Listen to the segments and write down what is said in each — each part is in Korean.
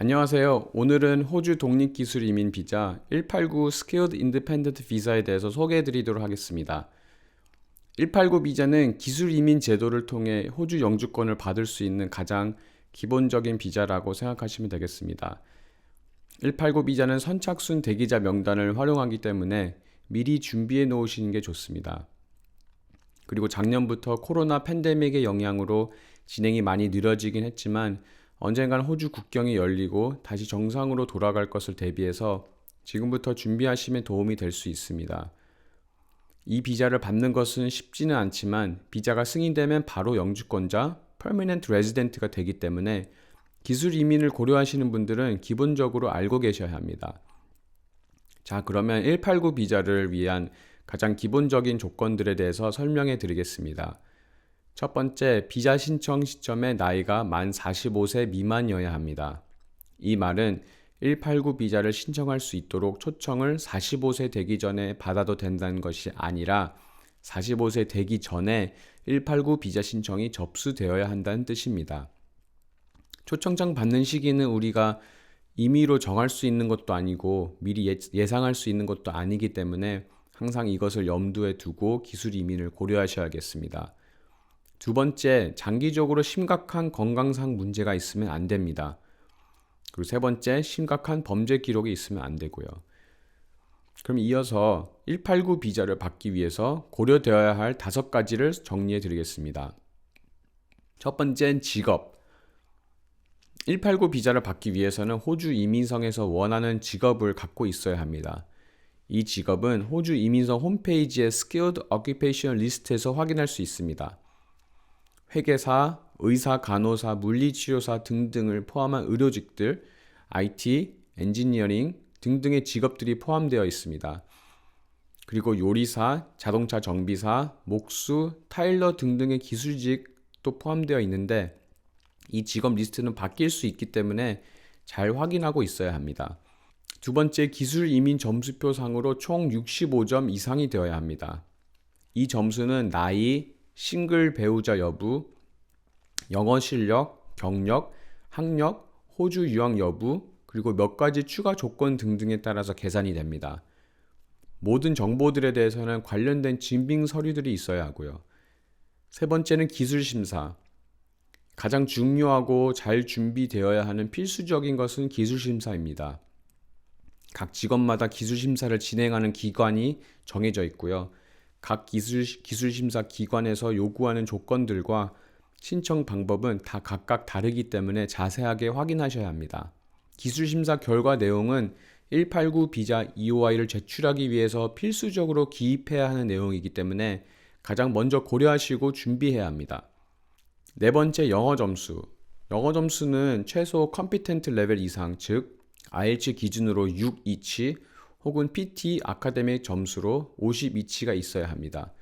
안녕하세요. 오늘은 호주 독립기술 이민 비자 189 Skilled Independent 비자에 대해서 소개해 드리도록 하겠습니다. 189 비자는 기술 이민 제도를 통해 호주 영주권을 받을 수 있는 가장 기본적인 비자라고 생각하시면 되겠습니다. 189 비자는 선착순 대기자 명단을 활용하기 때문에 미리 준비해 놓으시는 게 좋습니다. 그리고 작년부터 코로나 팬데믹의 영향으로 진행이 많이 느려지긴 했지만 언젠간 호주 국경이 열리고 다시 정상으로 돌아갈 것을 대비해서 지금부터 준비하시면 도움이 될 수 있습니다. 이 비자를 받는 것은 쉽지는 않지만 비자가 승인되면 바로 영주권자 (permanent resident가) 되기 때문에 기술 이민을 고려하시는 분들은 기본적으로 알고 계셔야 합니다. 자, 그러면 189 비자를 위한 가장 기본적인 조건들에 대해서 설명해 드리겠습니다. 첫 번째, 비자 신청 시점에 나이가 만 45세 미만이어야 합니다. 이 말은 189 비자를 신청할 수 있도록 초청을 45세 되기 전에 받아도 된다는 것이 아니라 45세 되기 전에 189 비자 신청이 접수되어야 한다는 뜻입니다. 초청장 받는 시기는 우리가 임의로 정할 수 있는 것도 아니고 미리 예, 예상할 수 있는 것도 아니기 때문에 항상 이것을 염두에 두고 기술 이민을 고려하셔야겠습니다. 두 번째, 장기적으로 심각한 건강상 문제가 있으면 안 됩니다. 그리고 세 번째, 심각한 범죄 기록이 있으면 안 되고요. 그럼 이어서 189 비자를 받기 위해서 고려되어야 할 다섯 가지를 정리해 드리겠습니다. 첫 번째는 직업. 189 비자를 받기 위해서는 호주 이민성에서 원하는 직업을 갖고 있어야 합니다. 이 직업은 호주 이민성 홈페이지의 Skilled Occupation 리스트에서 확인할 수 있습니다. 회계사, 의사, 간호사, 물리치료사 등등을 포함한 의료직들, IT, 엔지니어링 등등의 직업들이 포함되어 있습니다. 그리고 요리사, 자동차 정비사, 목수, 타일러 등등의 기술직도 포함되어 있는데 이 직업 리스트는 바뀔 수 있기 때문에 잘 확인하고 있어야 합니다. 두 번째 기술 이민 점수표 상으로 총 65점 이상이 되어야 합니다. 이 점수는 나이, 싱글 배우자 여부, 영어 실력, 경력, 학력, 호주 유학 여부, 그리고 몇 가지 추가 조건 등등에 따라서 계산이 됩니다. 모든 정보들에 대해서는 관련된 증빙 서류들이 있어야 하고요. 세 번째는 기술 심사. 가장 중요하고 잘 준비되어야 하는 필수적인 것은 기술 심사입니다. 각 직업마다 기술 심사를 진행하는 기관이 정해져 있고요. 각 기술, 기술 심사 기관에서 요구하는 조건들과 신청 방법은 다 각각 다르기 때문에 자세하게 확인하셔야 합니다. 기술 심사 결과 내용은 189 비자 EOI를 제출하기 위해서 필수적으로 기입해야 하는 내용이기 때문에 가장 먼저 고려하시고 준비해야 합니다. 네 번째 영어 점수. 영어 점수는 최소 컴피텐트 레벨 이상, 즉 IELTS 기준으로 6이치 혹은 PT 아카데믹 점수로 52치가 있어야 합니다.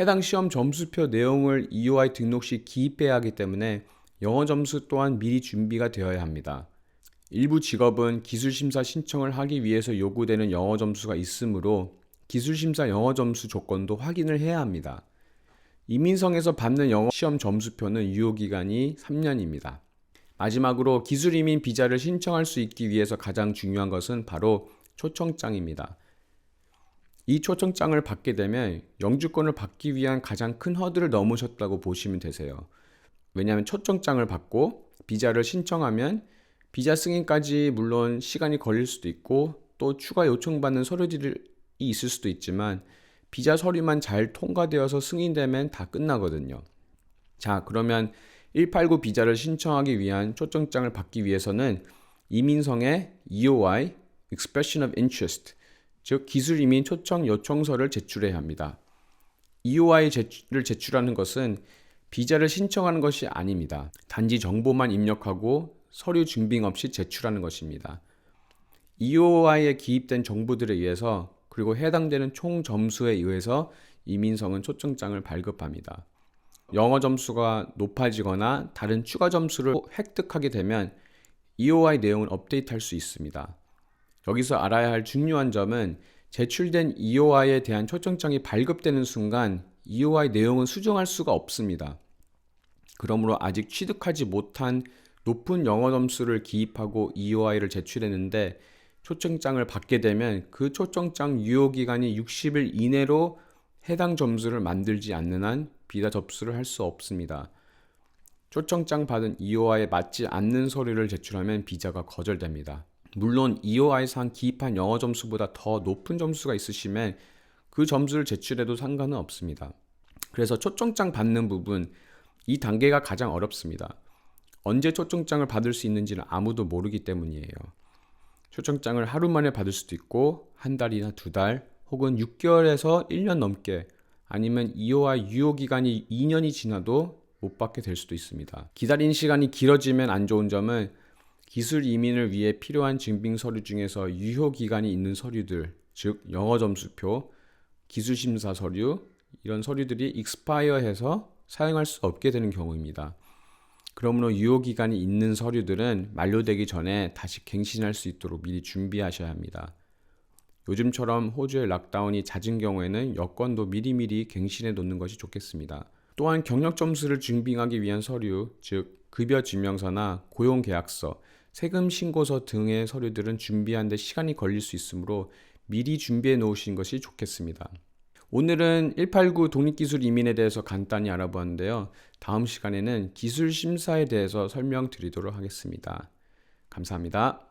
해당 시험 점수표 내용을 EOI 등록 시 기입해야 하기 때문에 영어 점수 또한 미리 준비가 되어야 합니다. 일부 직업은 기술심사 신청을 하기 위해서 요구되는 영어 점수가 있으므로 기술심사 영어 점수 조건도 확인을 해야 합니다. 이민성에서 받는 영어 시험 점수표는 유효기간이 3년입니다. 마지막으로 기술이민 비자를 신청할 수 있기 위해서 가장 중요한 것은 바로 초청장입니다. 이 초청장을 받게 되면 영주권을 받기 위한 가장 큰 허들을 넘으셨다고 보시면 되세요. 왜냐하면 초청장을 받고 비자를 신청하면 비자 승인까지 물론 시간이 걸릴 수도 있고 또 추가 요청받는 서류들이 있을 수도 있지만 비자 서류만 잘 통과되어서 승인되면 다 끝나거든요. 자, 그러면 189 비자를 신청하기 위한 초청장을 받기 위해서는 이민성의 EOI, Expression of Interest, 즉 기술 이민 초청 요청서를 제출해야 합니다. EOI를 제출하는 것은 비자를 신청하는 것이 아닙니다. 단지 정보만 입력하고 서류 증빙 없이 제출하는 것입니다. EOI에 기입된 정보들에 의해서 그리고 해당되는 총 점수에 의해서 이민성은 초청장을 발급합니다. 영어 점수가 높아지거나 다른 추가 점수를 획득하게 되면 EOI 내용을 업데이트할 수 있습니다. 여기서 알아야 할 중요한 점은 제출된 EOI에 대한 초청장이 발급되는 순간 EOI 내용은 수정할 수가 없습니다. 그러므로 아직 취득하지 못한 높은 영어 점수를 기입하고 EOI를 제출했는데 초청장을 받게 되면 그 초청장 유효 기간이 60일 이내로 해당 점수를 만들지 않는 한 비자 접수를 할 수 없습니다. 초청장 받은 EOI에 맞지 않는 서류를 제출하면 비자가 거절됩니다. 물론 EOI상 기입한 영어 점수보다 더 높은 점수가 있으시면 그 점수를 제출해도 상관은 없습니다. 그래서 초청장 받는 부분 이 단계가 가장 어렵습니다. 언제 초청장을 받을 수 있는지는 아무도 모르기 때문이에요. 초청장을 하루 만에 받을 수도 있고 한 달이나 두 달 혹은 6개월에서 1년 넘게 아니면 EOI 유효 기간이 2년이 지나도 못 받게 될 수도 있습니다. 기다린 시간이 길어지면 안 좋은 점은 기술 이민을 위해 필요한 증빙 서류 중에서 유효 기간이 있는 서류들, 즉 영어 점수표, 기술 심사 서류 이런 서류들이 익스파이어해서 사용할 수 없게 되는 경우입니다. 그러므로 유효 기간이 있는 서류들은 만료되기 전에 다시 갱신할 수 있도록 미리 준비하셔야 합니다. 요즘처럼 호주의 락다운이 잦은 경우에는 여권도 미리미리 갱신해 놓는 것이 좋겠습니다. 또한 경력 점수를 증빙하기 위한 서류, 즉 급여 증명서나 고용 계약서, 세금 신고서 등의 서류들은 준비하는데 시간이 걸릴 수 있으므로 미리 준비해 놓으신 것이 좋겠습니다. 오늘은 189 독립기술 이민에 대해서 간단히 알아보았는데요. 다음 시간에는 기술 심사에 대해서 설명드리도록 하겠습니다. 감사합니다.